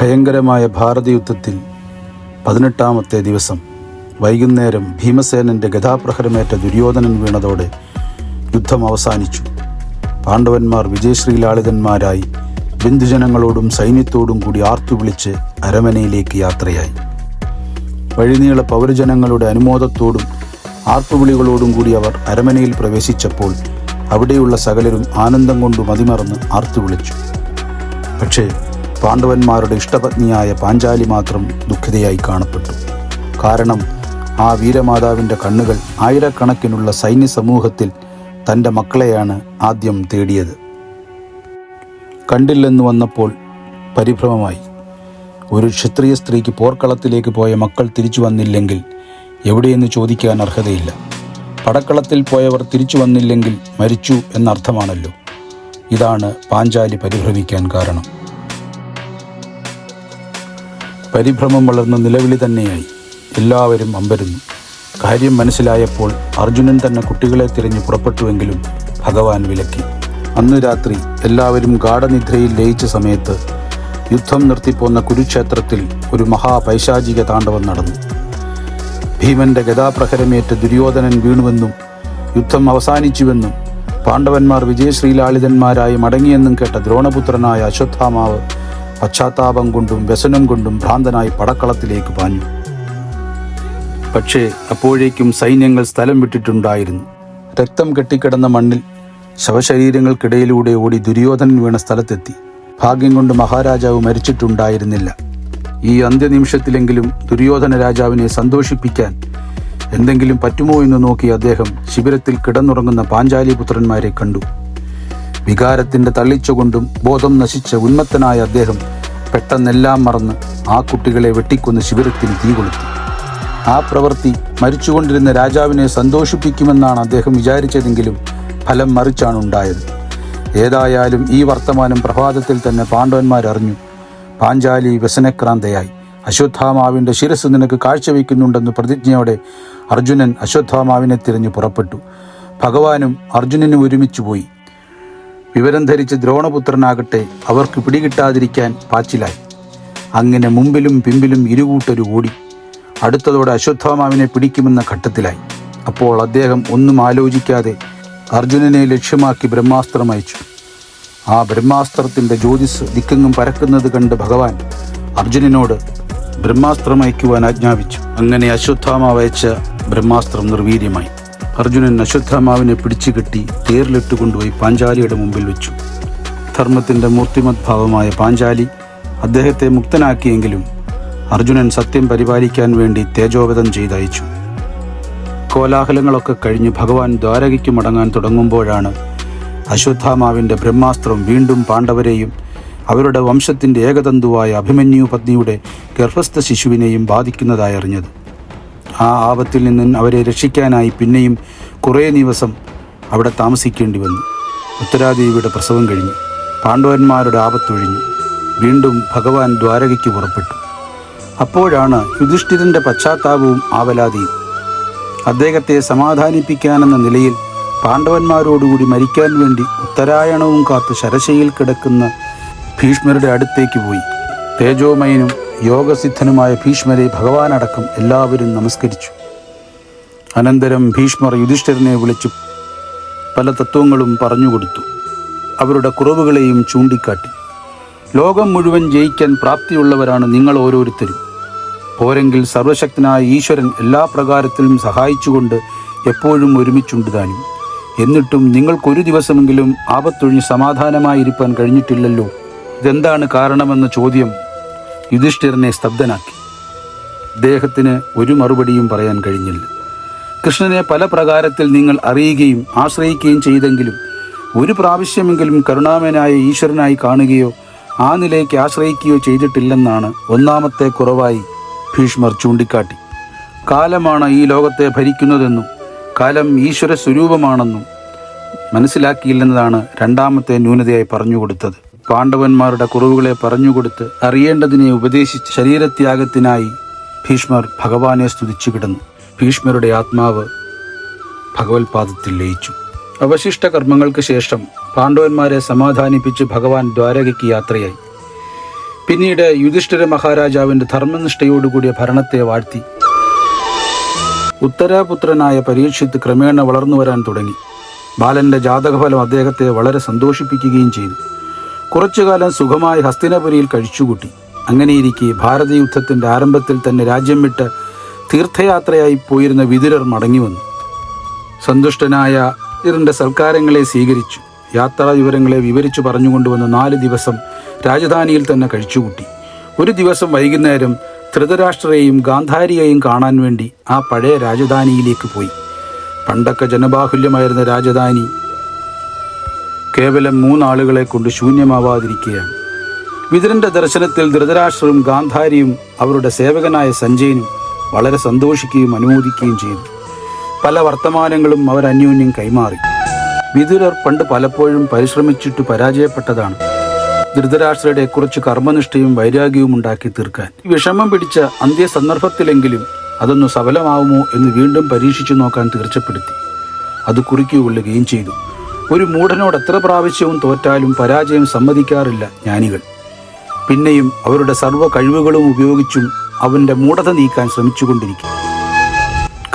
ഭയങ്കരമായ ഭാരതയുദ്ധത്തിൽ പതിനെട്ടാമത്തെ ദിവസം വൈകുന്നേരം ഭീമസേനന്റെ ഗതാപ്രഹരമേറ്റ ദുര്യോധനൻ വീണതോടെ യുദ്ധം അവസാനിച്ചു. പാണ്ഡവന്മാർ വിജയശ്രീലാളിതന്മാരായി ബന്ധുജനങ്ങളോടും സൈന്യത്തോടും കൂടി ആർത്തുവിളിച്ച് അരമനയിലേക്ക് യാത്രയായി. വഴിനീള പൗരജനങ്ങളുടെ അനുമോദത്തോടും ആർത്തുവിളികളോടും കൂടി അവർ അരമനയിൽ പ്രവേശിച്ചപ്പോൾ അവിടെയുള്ള സകലരും ആനന്ദം കൊണ്ട് മതിമറന്ന് ആർത്തുവിളിച്ചു പക്ഷേ പാണ്ഡവന്മാരുടെ ഇഷ്ടപത്നിയായ പാഞ്ചാലി മാത്രം ദുഃഖിതയായി കാണപ്പെട്ടു. കാരണം ആ വീരമാതാവിന്റെ കണ്ണുകൾ ആയിരക്കണക്കിനുള്ള സൈന്യ സമൂഹത്തിൽ തന്റെ മക്കളെയാണ് ആദ്യം തേടിയത്. കണ്ടില്ലെന്ന് വന്നപ്പോൾ പരിഭ്രമമായി. ഒരു ക്ഷത്രിയ സ്ത്രീക്ക് പോർക്കളത്തിലേക്ക് പോയ മക്കൾ തിരിച്ചു വന്നില്ലെങ്കിൽ എവിടെയെന്ന് ചോദിക്കാൻ അർഹതയില്ല. പടക്കളത്തിൽ പോയവർ തിരിച്ചു വന്നില്ലെങ്കിൽ മരിച്ചു എന്നർത്ഥമാണല്ലോ. ഇതാണ് പാഞ്ചാലി പരിഭ്രമിക്കാൻ കാരണം. പരിഭ്രമം വളർന്ന നിലവിളി തന്നെയായി. എല്ലാവരും അമ്പരുന്നു. കാര്യം മനസ്സിലായപ്പോൾ അർജുനൻ തന്നെ കുട്ടികളെ തിരഞ്ഞു പുറപ്പെട്ടുവെങ്കിലും ഭഗവാൻ വിലക്കി. അന്ന് രാത്രി എല്ലാവരും ഗാഠനിദ്രയിൽ ലയിച്ച സമയത്ത് യുദ്ധം നിർത്തിപ്പോന്ന കുരുക്ഷേത്രത്തിൽ ഒരു മഹാപൈശാചിക താണ്ഡവം നടന്നു. ഭീമന്റെ ഗതാപ്രഹരമേറ്റ് ദുര്യോധനൻ വീണുവെന്നും യുദ്ധം അവസാനിച്ചുവെന്നും പാണ്ഡവന്മാർ വിജയശ്രീലാളിതന്മാരായി മടങ്ങിയെന്നും കേട്ട ദ്രോണപുത്രനായ അശ്വത്ഥാമാവ് പശ്ചാത്താപം കൊണ്ടും വ്യസനം കൊണ്ടും ഭ്രാന്തനായി പടക്കളത്തിലേക്ക് പാഞ്ഞു. പക്ഷേ അപ്പോഴേക്കും സൈന്യങ്ങൾ സ്ഥലം വിട്ടിട്ടുണ്ടായിരുന്നു. രക്തം കെട്ടിക്കിടന്ന മണ്ണിൽ ശവശരീരങ്ങൾക്കിടയിലൂടെ ഓടി ദുര്യോധനൻ വീണ സ്ഥലത്തെത്തി. ഭാഗ്യം കൊണ്ട് മഹാരാജാവ് മരിച്ചിട്ടുണ്ടായിരുന്നില്ല. ഈ അന്ത്യനിമിഷത്തിലെങ്കിലും ദുര്യോധന രാജാവിനെ സന്തോഷിപ്പിക്കാൻ എന്തെങ്കിലും പറ്റുമോ എന്ന് നോക്കി അദ്ദേഹം ശിബിരത്തിൽ കിടന്നുറങ്ങുന്ന പാഞ്ചാലിപുത്രന്മാരെ കണ്ടു. വികാരത്തിന്റെ തള്ളിച്ച കൊണ്ടും ബോധം നശിച്ച ഉന്മത്തനായ അദ്ദേഹം പെട്ടെന്നെല്ലാം മറന്ന് ആ കുട്ടികളെ വെട്ടിക്കൊന്ന് ശിബിരത്തിന് തീ കൊളുത്തി. ആ പ്രവൃത്തി മരിച്ചുകൊണ്ടിരുന്ന രാജാവിനെ സന്തോഷിപ്പിക്കുമെന്നാണ് അദ്ദേഹം വിചാരിച്ചതെങ്കിലും ഫലം മറിച്ചാണ് ഉണ്ടായത്. ഏതായാലും ഈ വർത്തമാനം പ്രഭാതത്തിൽ തന്നെ പാണ്ഡവന്മാരറിഞ്ഞു. പാഞ്ചാലി വ്യസനക്രാന്തയായി. അശ്വത്ഥാമാവിന്റെ ശിരസ് നിനക്ക് കാഴ്ചവെക്കുന്നുണ്ടെന്ന് പ്രതിജ്ഞയോടെ അർജുനൻ അശ്വത്ഥാമാവിനെ തിരഞ്ഞു പുറപ്പെട്ടു. ഭഗവാനും അർജുനനും ഒരുമിച്ചു പോയി. വിവരം ധരിച്ച് ദ്രോണപുത്രനാകട്ടെ അവർക്ക് പിടികിട്ടാതിരിക്കാൻ പാച്ചിലായി. അങ്ങനെ മുമ്പിലും പിമ്പിലും ഇരുകൂട്ടരു ഓടി. അടുത്തതോടെ അശ്വത്ഥാമാവിനെ പിടിക്കുമെന്ന ഘട്ടത്തിലായി. അപ്പോൾ അദ്ദേഹം ഒന്നും ആലോചിക്കാതെ അർജുനനെ ലക്ഷ്യമാക്കി ബ്രഹ്മാസ്ത്രം അയച്ചു. ആ ബ്രഹ്മാസ്ത്രത്തിന്റെ ജ്യോതിസ് ദിക്കെങ്ങും പരക്കുന്നത് കണ്ട് ഭഗവാൻ അർജുനനോട് ബ്രഹ്മാസ്ത്രം അയക്കുവാൻ ആജ്ഞാപിച്ചു. അങ്ങനെ അശ്വത്ഥാമാവ് അയച്ച ബ്രഹ്മാസ്ത്രം നിർവീര്യമായി. അർജുനൻ അശ്വത്ഥാമാവിനെ പിടിച്ചു കെട്ടി തേറിലിട്ട് കൊണ്ടുപോയി പാഞ്ചാലിയുടെ മുമ്പിൽ വെച്ചു. ധർമ്മത്തിന്റെ മൂർത്തിമത് ഭാവമായ പാഞ്ചാലി അദ്ദേഹത്തെ മുക്തനാക്കിയെങ്കിലും അർജുനൻ സത്യം പരിപാലിക്കാൻ വേണ്ടി തേജോവധം ചെയ്തയച്ചു. കോലാഹലങ്ങളൊക്കെ കഴിഞ്ഞ് ഭഗവാൻ ദ്വാരകയ്ക്ക് മടങ്ങാൻ തുടങ്ങുമ്പോഴാണ് അശ്വത്ഥാമാവിന്റെ ബ്രഹ്മാസ്ത്രം വീണ്ടും പാണ്ഡവരെയും അവരുടെ വംശത്തിന്റെ ഏകതന്തുവായ അഭിമന്യു പത്നിയുടെ ഗർഭസ്ഥ ശിശുവിനെയും ബാധിക്കുന്നതായി അറിഞ്ഞത്. ആ ആപത്തിൽ നിന്നും അവരെ രക്ഷിക്കാനായി പിന്നെയും കുറേ ദിവസം അവിടെ താമസിക്കേണ്ടി വന്നു. ഉത്തരാദേവിയുടെ പ്രസവം കഴിഞ്ഞു. പാണ്ഡവന്മാരുടെ ആപത്തൊഴിഞ്ഞു വീണ്ടും ഭഗവാൻ ദ്വാരകയ്ക്ക് പുറപ്പെട്ടു. അപ്പോഴാണ് യുധിഷ്ഠിരന്റെ പശ്ചാത്താപവും ആവലാതിയും. അദ്ദേഹത്തെ സമാധാനിപ്പിക്കാനെന്ന നിലയിൽ പാണ്ഡവന്മാരോടുകൂടി മരിക്കാൻ വേണ്ടി ഉത്തരായണവും കാത്ത് ശരശയിൽ കിടക്കുന്ന ഭീഷ്മരുടെ അടുത്തേക്ക് പോയി. തേജോമയനും യോഗസിദ്ധനുമായ ഭീഷ്മരെ ഭഗവാനടക്കം എല്ലാവരും നമസ്കരിച്ചു. അനന്തരം ഭീഷ്മർ യുധിഷ്ഠിരനെ വിളിച്ചു. പല തത്വങ്ങളും പറഞ്ഞുകൊടുത്തു അവരുടെ കുറവുകളെയും ചൂണ്ടിക്കാട്ടി. ലോകം മുഴുവൻ ജയിക്കാൻ പ്രാപ്തിയുള്ളവരാണ് നിങ്ങൾ ഓരോരുത്തരും. പോരെങ്കിൽ സർവശക്തനായ ഈശ്വരൻ എല്ലാ പ്രകാരത്തിലും സഹായിച്ചുകൊണ്ട് എപ്പോഴും ഒരുമിച്ചുണ്ട് താനും എന്നിട്ടും നിങ്ങൾക്കൊരു ദിവസമെങ്കിലും ആപത്തൊഴിഞ്ഞ് സമാധാനമായിരിക്കാൻ കഴിഞ്ഞിട്ടില്ലല്ലോ. ഇതെന്താണ് കാരണമെന്ന ചോദ്യം യുധിഷ്ഠിരനെ സ്തബ്ധനാക്കി. അദ്ദേഹത്തിന് ഒരു മറുപടിയും പറയാൻ കഴിഞ്ഞില്ല. കൃഷ്ണനെ പല പ്രകാരത്തിൽ നിങ്ങൾ അറിയുകയും ആശ്രയിക്കുകയും ചെയ്തെങ്കിലും ഒരു പ്രാവശ്യമെങ്കിലും കരുണാമനായ ഈശ്വരനായി കാണുകയോ ആ നിലയ്ക്ക് ആശ്രയിക്കുകയോ ചെയ്തിട്ടില്ലെന്നാണ് ഒന്നാമത്തെ കുറവായി ഭീഷ്മർ ചൂണ്ടിക്കാട്ടി. കാലമാണ് ഈ ലോകത്തെ ഭരിക്കുന്നതെന്നും കാലം ഈശ്വര സ്വരൂപമാണെന്നും മനസ്സിലാക്കിയില്ലെന്നതാണ് രണ്ടാമത്തെ ന്യൂനതയായി പറഞ്ഞു പറഞ്ഞുകൊടുത്തത് പാണ്ഡവന്മാരുടെ കുറവുകളെ പറഞ്ഞുകൊടുത്ത് അറിയേണ്ടതിനെ ഉപദേശിച്ച് ശരീരത്യാഗത്തിനായി ഭീഷ്മർ ഭഗവാനെ സ്തുതിച്ചു കിടന്നു. ഭീഷ്മരുടെ ആത്മാവ് ഭഗവത്പാദത്തിൽ ലയിച്ചു. അവശിഷ്ട കർമ്മങ്ങൾക്ക് ശേഷം പാണ്ഡവന്മാരെ സമാധാനിപ്പിച്ച് ഭഗവാൻ ദ്വാരകയ്ക്ക് യാത്രയായി. പിന്നീട് യുധിഷ്ഠിര മഹാരാജാവിന്റെ ധർമ്മനിഷ്ഠയോടുകൂടിയ ഭരണത്തെ വാഴ്ത്തി. ഉത്തരാപുത്രനായ പരീക്ഷിത്ത് ക്രമേണ വളർന്നു വരാൻ തുടങ്ങി. ബാലന്റെ ജാതകഫലം അദ്ദേഹത്തെ വളരെ സന്തോഷിപ്പിക്കുകയും ചെയ്തു. കുറച്ചുകാലം സുഖമായി ഹസ്തിനപുരിയിൽ കഴിച്ചുകൂട്ടി. അങ്ങനെയിരിക്കെ ഭാരതയുദ്ധത്തിന്റെ ആരംഭത്തിൽ തന്നെ രാജ്യം വിട്ട് തീർത്ഥയാത്രയായി പോയിരുന്ന വിതുരർ മടങ്ങി വന്നു സന്തുഷ്ടനായ വിതുരന്റെ സൽക്കാരങ്ങളെ സ്വീകരിച്ചു. യാത്രാ വിവരങ്ങളെ വിവരിച്ചു പറഞ്ഞുകൊണ്ടുവന്ന നാല് ദിവസം രാജധാനിയിൽ തന്നെ കഴിച്ചുകൂട്ടി. ഒരു ദിവസം വൈകുന്നേരം ധൃതരാഷ്ട്രയെയും ഗാന്ധാരിയെയും കാണാൻ വേണ്ടി ആ പഴയ രാജധാനിയിലേക്ക് പോയി. പണ്ടൊക്കെ ജനബാഹുല്യമായിരുന്ന രാജധാനി കേവലം മൂന്നാളുകളെ കൊണ്ട് ശൂന്യമാവാതിരിക്കുകയാണ്. വിതുരന്റെ ദർശനത്തിൽ ധൃതരാഷ്ട്രവും ഗാന്ധാരിയും അവരുടെ സേവകനായ സഞ്ജയനും വളരെ സന്തോഷിക്കുകയും അനുമോദിക്കുകയും ചെയ്തു. പല വർത്തമാനങ്ങളും അവർ അന്യോന്യം കൈമാറി. വിതുരർ പണ്ട് പലപ്പോഴും പരിശ്രമിച്ചിട്ട് പരാജയപ്പെട്ടതാണ്. ധൃതരാഷ്ട്രയുടെ കുറച്ച് കർമ്മനിഷ്ഠയും വൈരാഗ്യവും ഉണ്ടാക്കി തീർക്കാൻ. വിഷമം പിടിച്ച അന്ത്യ അന്ത്യസന്ദർഭത്തിലെങ്കിലും അതൊന്ന് സഫലമാവുമോ എന്ന് വീണ്ടും പരീക്ഷിച്ചു നോക്കാൻ തീർച്ചപ്പെടുത്തി. അത് കുറിക്കുകൊള്ളുകയും ചെയ്തു. ഒരു മൂഢനോട് എത്ര പ്രാവശ്യവും തോറ്റാലും പരാജയം സമ്മതിക്കാറില്ല ജ്ഞാനികൾ. പിന്നെയും അവരുടെ സർവ കഴിവുകളും ഉപയോഗിച്ചും അവന്റെ മൂഢത നീക്കാൻ ശ്രമിച്ചുകൊണ്ടിരിക്കും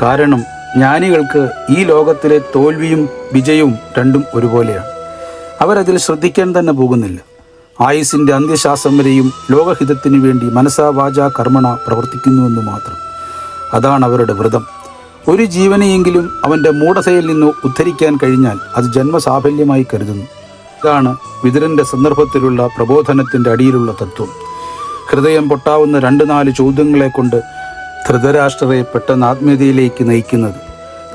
കാരണം ജ്ഞാനികൾക്ക് ഈ ലോകത്തിലെ തോൽവിയും വിജയവും രണ്ടും ഒരുപോലെയാണ്. അവരതിൽ ശ്രദ്ധിക്കാൻ തന്നെ പോകുന്നില്ല. ആയുസിന്റെ അന്ത്യശ്വാസം വരെയും ലോകഹിതത്തിനു വേണ്ടി മനസാവാച കർമ്മണ പ്രവർത്തിക്കുന്നുവെന്ന് മാത്രം. അതാണ് അവരുടെ വ്രതം. ഒരു ജീവനെയെങ്കിലും അവന്റെ മൂടസയിൽ നിന്ന് ഉദ്ധരിക്കാൻ കഴിഞ്ഞാൽ അത് ജന്മസാഫല്യമായി കരുതുന്നു. ഇതാണ് വിതുരന്റെ സന്ദർഭത്തിലുള്ള പ്രബോധനത്തിന്റെ അടിയിലുള്ള തത്വം. ഹൃദയം പൊട്ടാവുന്ന രണ്ട് നാല് ചോദ്യങ്ങളെ കൊണ്ട് ധൃതരാഷ്ട്രയെ പെട്ടെന്ന് ആത്മീയതയിലേക്ക് നയിക്കുന്നത്.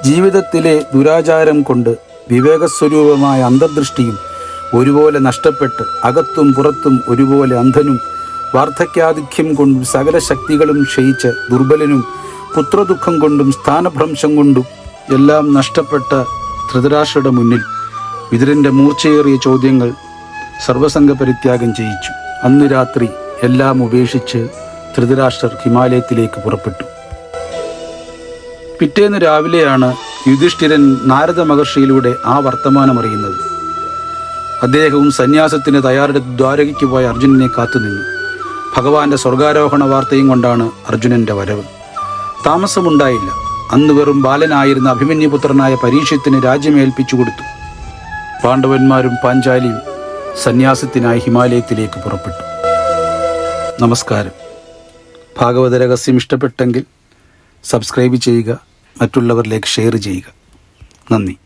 ജീവിതത്തിലെ ദുരാചാരം കൊണ്ട് വിവേകസ്വരൂപമായ അന്തർദൃഷ്ടിയും ഒരുപോലെ നഷ്ടപ്പെട്ട് അകത്തും പുറത്തും ഒരുപോലെ അന്ധനും വാർദ്ധക്യാധിക്യം കൊണ്ട് സകല ശക്തികളും ക്ഷയിച്ച് ദുർബലനും പുത്രദുഃഖം കൊണ്ടും സ്ഥാനഭ്രംശം കൊണ്ടും എല്ലാം നഷ്ടപ്പെട്ട ധൃതരാഷ്ട്രയുടെ മുന്നിൽ വിതുരന്റെ മൂർച്ചയേറിയ ചോദ്യങ്ങൾ സർവസംഘ പരിത്യാഗം ചെയ്യിച്ചു. അന്ന് രാത്രി എല്ലാം ഉപേക്ഷിച്ച് ധൃതരാഷ്ട്രർ ഹിമാലയത്തിലേക്ക് പുറപ്പെട്ടു. പിറ്റേന്ന് രാവിലെയാണ് യുധിഷ്ഠിരൻ നാരദ മഹർഷിയിലൂടെ ആ വർത്തമാനം അറിയുന്നത്. അദ്ദേഹവും സന്യാസത്തിന് തയ്യാറെടുത്ത് ദ്വാരകയ്ക്ക് പോയ അർജുനനെ കാത്തുനിന്നു. ഭഗവാന്റെ സ്വർഗാരോഹണ വാർത്തയും കൊണ്ടാണ് അർജുനന്റെ വരവ്. താമസമുണ്ടായില്ല. അന്ന് വെറും ബാലനായിരുന്ന അഭിമന്യുപുത്രനായ പരീക്ഷത്തിന് രാജ്യമേൽപ്പിച്ചു കൊടുത്തു. പാണ്ഡവന്മാരും പാഞ്ചാലിയും സന്യാസത്തിനായി ഹിമാലയത്തിലേക്ക് പുറപ്പെട്ടു. നമസ്കാരം. ഭാഗവത രഹസ്യം ഇഷ്ടപ്പെട്ടെങ്കിൽ സബ്സ്ക്രൈബ് ചെയ്യുക മറ്റുള്ളവരിലേക്ക് ഷെയർ ചെയ്യുക. നന്ദി.